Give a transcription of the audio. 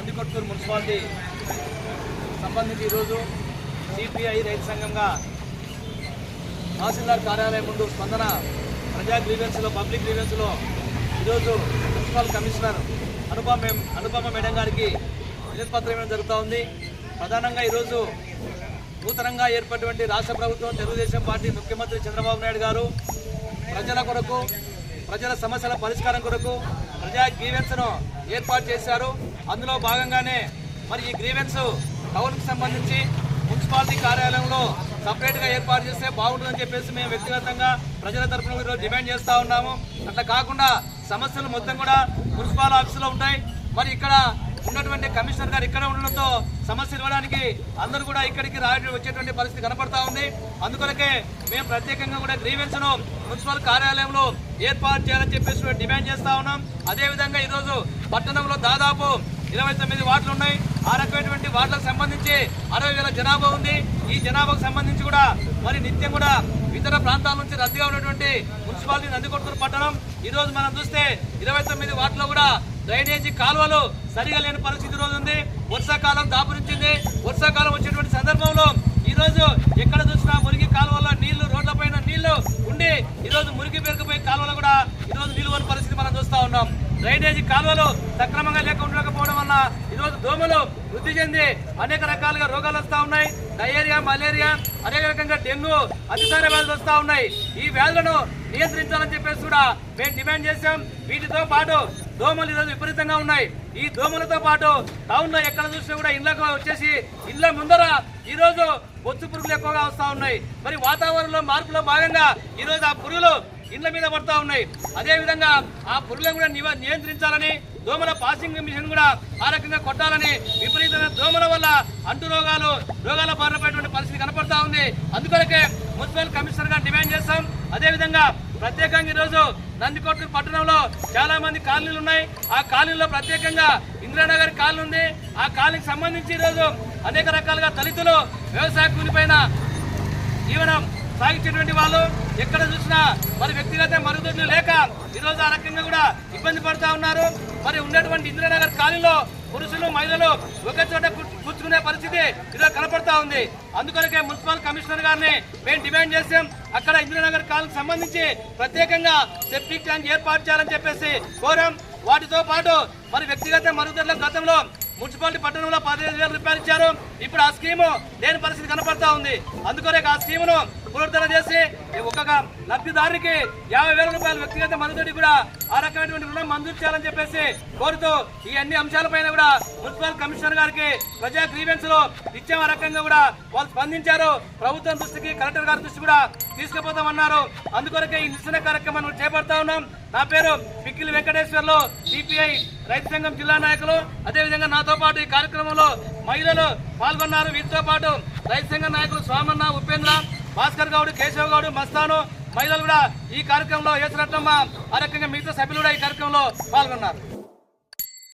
Nandikotkur municipality సంబంధించి ఈరోజు CPI రైతు సంఘంగా తహసీల్దార్ కార్యాలయం ముందు స్పందన ప్రజా గ్రీవెన్స్లో పబ్లిక్ గ్రీవెన్స్లో ఈరోజు municipal commissioner Anupama Anupama madam గారికి వినతిపత్రం ఇవ్వడం జరుగుతూ ఉంది. ప్రధానంగా ఈరోజు నూతనంగా ఏర్పడినటువంటి రాష్ట్ర ప్రభుత్వం తెలుగుదేశం పార్టీ ముఖ్యమంత్రి చంద్రబాబు నాయుడు గారు ప్రజల కొరకు ప్రజల సమస్యల పరిష్కారం కొరకు ప్రజా గ్రీవెన్స్ను ఏర్పాటు చేశారు. అందులో భాగంగానే మరి ఈ గ్రీవెన్స్ టౌన్కి సంబంధించి మున్సిపాలిటీ కార్యాలయంలో సపరేట్గా ఏర్పాటు చేస్తే బాగుంటుందని చెప్పేసి మేము వ్యక్తిగతంగా ప్రజల తరఫున ఈరోజు డిమాండ్ చేస్తూ ఉన్నాము. అట్లా కాకుండా సమస్యలు మొత్తం కూడా మున్సిపల్ ఆఫీసులో ఉంటాయి. మరి ఇక్కడ ఉన్నటువంటి కమిషనర్ గారు ఇక్కడ ఉండడంతో సమస్యలు ఇవ్వడానికి అందరూ కూడా ఇక్కడికి రావడం వచ్చేటువంటి పరిస్థితి కనపడతా ఉంది. అందుకొరకే మేము ప్రత్యేకంగా కూడా గ్రీవెన్స్ను మున్సిపల్ కార్యాలయంలో ఏర్పాటు చేయాలని చెప్పేసి డిమాండ్ చేస్తా ఉన్నాం. అదేవిధంగా ఈరోజు పట్టణంలో దాదాపు ఇరవై తొమ్మిది వార్డులు ఉన్నాయి ఆ రకమైనటువంటి వార్డులకు సంబంధించి అరవై వేల జనాభా ఉంది. ఈ జనాభాకు సంబంధించి కూడా మరి నిత్యం కూడా ఇతర ప్రాంతాల నుంచి రద్దీగా ఉన్నటువంటి మున్సిపాలిటీ నందికొట్కూరు పట్టణం. ఈ రోజు మనం చూస్తే ఇరవై తొమ్మిది వార్డులో కూడా డ్రైనేజీ కాలువలు సరిగా లేని పరిస్థితి రోజు ఉంది. వర్షాకాలం దాపురించింది. వర్షాకాలం వచ్చినటువంటి సందర్భంలో ఈ రోజు ఎక్కడ చూసినా మురిగి కాలువల్లో నీళ్ళు రోడ్లపైన నీళ్ళు ఉండి ఈ రోజు మురికి పెరిగిపోయి కాలువలు కూడా ఈ రోజు నిలువని పరిస్థితి మనం చూస్తా ఉన్నాం. డ్రైనేజీ కాలువలు సక్రమంగా లేకుండా వల్ల ఈరోజు దోమలు వృద్ధి చెంది అనేక రకాలుగా రోగాలు వస్తూ ఉన్నాయి. డయేరియా మలేరియా అనేక రకంగా డెంగ్యూ అతిసార వ్యాధులు వస్తూ ఉన్నాయి. ఈ వ్యాధులను నియంత్రించాలని చెప్పేసి కూడా మేము డిమాండ్ చేశాం. వీటితో పాటు దోమలు ఈరోజు విపరీతంగా ఉన్నాయి. ఈ దోమలతో పాటు టౌన్లో ఎక్కడ చూసినా కూడా ఇళ్ళకు వచ్చేసి ఇళ్ళ ముందర ఈ రోజు బొచ్చు పురుగులు ఎక్కువగా వస్తూ ఉన్నాయి. మరి వాతావరణంలో మార్పులో భాగంగా ఈ రోజు ఆ పురుగులు ఇండ్ల మీద పడతా ఉన్నాయి. అదే విధంగా ఆ పురుగులను కూడా నివ- నియంత్రించాలని దోమల పాసింగ్ మిషన్ కూడా ఆ రకంగా కొట్టాలని విపరీతమైన దోమల వల్ల అంటు రోగాలు రోగాల బారిన పడేటువంటి పరిస్థితి కనపడతా ఉంది. అందుకొరకే మున్సిపల్ కమిషనర్గా డిమాండ్ చేస్తాం. అదే విధంగా ప్రత్యేకంగా ఈరోజు నందికొట్టు పట్టణంలో చాలా మంది కాలనీలు ఉన్నాయి. ఆ కాలనీలో ప్రత్యేకంగా ఇందిరానగర్ కాలనీ ఉంది. ఆ కాలనీకి సంబంధించి ఈరోజు అనేక రకాలుగా దళితులు వ్యవసాయ కూలిపైన జీవనం సాగించేటువంటి వాళ్ళు ఎక్కడ చూసినా మరి వ్యక్తిగత మరుగుదొడ్లు లేక ఈరోజు ఆ రకంగా కూడా ఇబ్బంది పడుతూ ఉన్నారు. మరి ఉన్నటువంటి ఇందిరానగర్ కాలనీలో పురుషులు మహిళలు ఒక చోట కూర్చుకునే పరిస్థితి ఈరోజు కనపడతా ఉంది. అందుకొరకే మున్సిపల్ కమిషనర్ గారిని మేము డిమాండ్ చేసాం అక్కడ ఇందిరానగర్ కాలనీకి సంబంధించి ప్రత్యేకంగా సెప్టిక్ ట్యాంక్ ఏర్పాటు చేయాలని చెప్పేసి కోరాం. వాటితో పాటు మరి వ్యక్తిగత మరుగుదొడ్ల గతంలో మున్సిపాలిటీ పట్టణంలో పదిహేను వేల రూపాయలు ఇచ్చారు. ఇప్పుడు ఆ స్కీము లేని పరిస్థితి కనపడతా ఉంది. అందుకనే ఆ స్కీమును పునరుద్ధరణ చేసి ఒక్కొక్క లబ్ధిదారునికి యాభై వేల రూపాయలు వ్యక్తిగత మద్దతుడి కూడా ఆ రకమైనటువంటి రుణం మంజూరు చేయాలని చెప్పేసి కోరుతూ ఈ అన్ని అంశాలపైన కూడా మున్సిపల్ కమిషనర్ గారికి ప్రజా గ్రీవెన్స్లో ఇచ్చే ఆ రకంగా కూడా వాళ్ళు స్పందించారు. ప్రభుత్వం దృష్టికి కలెక్టర్ గారి దృష్టి కూడా తీసుకుపోతామన్నారు. అందుకొరకే ఈ నిరసన కార్యక్రమాన్ని చేపడతా ఉన్నాం. నా పేరు పిక్కిలి వెంకటేశ్వర్లు సిపిఐ రైతు సంఘం జిల్లా నాయకులు. అదేవిధంగా నాతో పాటు ఈ కార్యక్రమంలో మహిళలు పాల్గొన్నారు. వీరితో పాటు రైతు సంఘం నాయకులు స్వామన్న ఉపేంద్ర భాస్కర్ గౌడ్ కేశవ్ గౌడ్ మస్తాను మహిళలు కూడా ఈ కార్యక్రమంలో ఏసరత్నమ్మ ఆ రకంగా మిగతా సభ్యులు కూడా ఈ కార్యక్రమంలో పాల్గొన్నారు.